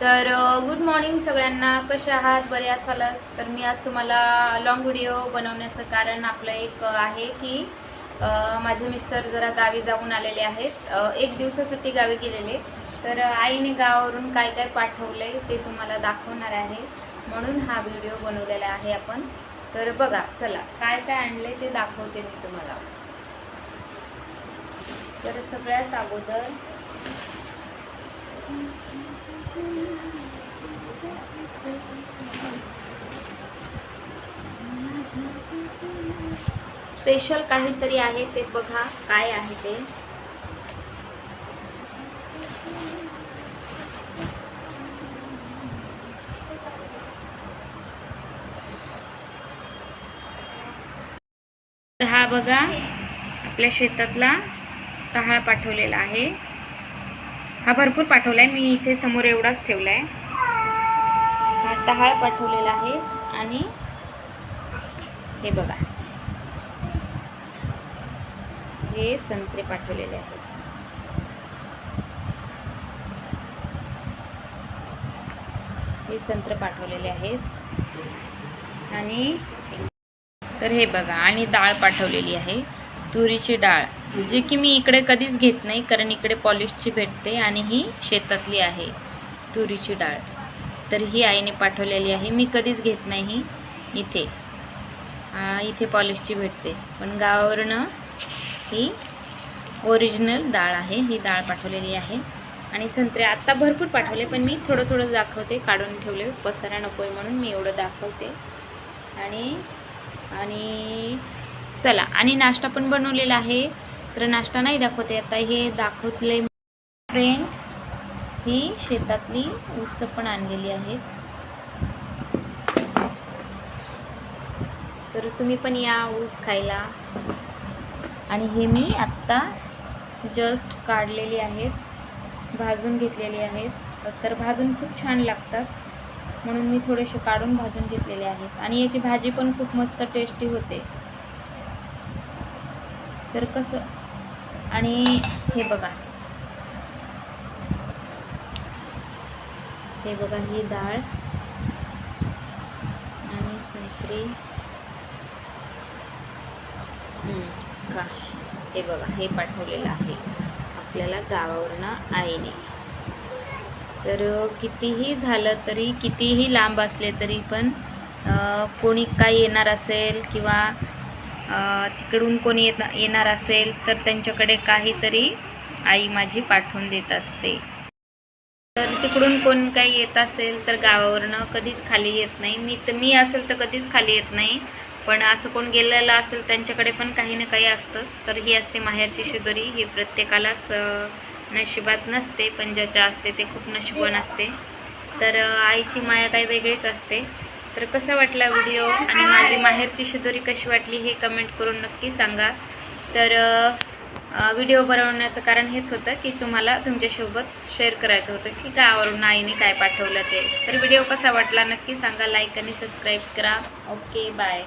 तर good morning सगळ्यांना. कसे आहात? बरे असालच? तर मी आज तुम्हाला लॉंग व्हिडिओ बनवण्याचं कारण आपलं एक आहे की माझे मिस्टर जरा गावी जाऊन आलेले आहेत. एक दिवसासाठी गावी गेलेले. तर आईने गावावरून काय काय पाठवलं आहे ते तुम्हाला दाखवणार आहे. म्हणून हा व्हिडिओ बनवलेला आहे आपण. तर बघा चला काय काय आणले ते दाखवते मी तुम्हाला. तर सगळ्यात अगोदर स्पेशल काहीतरी आहे ते बघा काय आहे ते. हा बघा आपल्या शेतातला टहाळ पाठवलेला आहे. हा भरपूर पाठवला आहे मी इथे समोर एवढाच ठेवला आहे हा टहाळ पाठवलेला आहे आणि हे बघा. हे संत्रे पाठवलेले आहेत. हे संत्र पाठवलेले आहेत. आणि तर हे बघा आणि डाळ पाठवलेली आहे. तुरीची डाळ जे की मी इकडे कधीच घेत नाही कारण इकडे पॉलिशची भेटते आणि ही शेतातली आहे तुरीची डाळ. तर ही आईने पाठवलेली आहे. मी कधीच घेत नाही ही इथे इथे पॉलिशची भेटते. पण गावावरनं ही ओरिजिनल डाळ आहे. ही डाळ पाठवलेली आहे. आणि संत्रे आत्ता भरपूर पाठवले पण मी थोडं थोडं दाखवते. काढून ठेवले. पसारा नको आहे म्हणून मी एवढं दाखवते. आणि आणि चला आणि नाश्ता पण बनवलेला आहे. तर नाश्ता नाही दाखवते आता हे दाखवतले फ्रेंड ही शेतातली ऊस पण आणलेली आहेत. तर तुम्ही पण या ऊस खायला. आणि हे मी आत्ता जस्ट काढलेली आहेत भाजून घेतलेली आहेत. तर भाजून खूप छान लागतात. म्हणून मी थोडेसे काढून भाजून घेतलेले आहेत. आणि याची भाजी पण खूप मस्त टेस्टी होते. तर कसं? आणि हे बघा. हे बघा ही डाळ आणि संत्री. का हे बघा हे पाठवलेलं आहे आपल्याला गावावरनं आईने. तर कितीही झालं तरी कितीही लांब असले तरी पण कोणी काय येणार असेल किंवा तिकडून कोणी येत येणार असेल तर त्यांच्याकडे काहीतरी आई माझी पाठवून देत असते. तर तिकडून कोण काही येत असेल तर गावावरनं कधीच खाली येत नाही. मी तर मी असेल तर कधीच खाली येत नाही. पण असं कोण गेलेलं असेल त्यांच्याकडे पण काही ना काही असतंच. तर ही असते माहेरची शिदोरी. ही प्रत्येकालाच नशिबात नसते. पण ज्याच्या असते ते खूप नशिबवान असते. तर आईची माया काही वेगळीच असते. तर कसा वाटला व्हिडिओ आणि माझी माहेरची शिदोरी कशी वाटली हे कमेंट करून नक्की सांगा. तर व्हिडिओ बनवण्याचं कारण हेच होतं की तुम्हाला तुमच्यासोबत शेअर करायचं होतं की गावावरून आईने काय पाठवलं ते. तर व्हिडिओ कसा वाटला नक्की सांगा. लाईक आणि सबस्क्राईब करा. Okay bye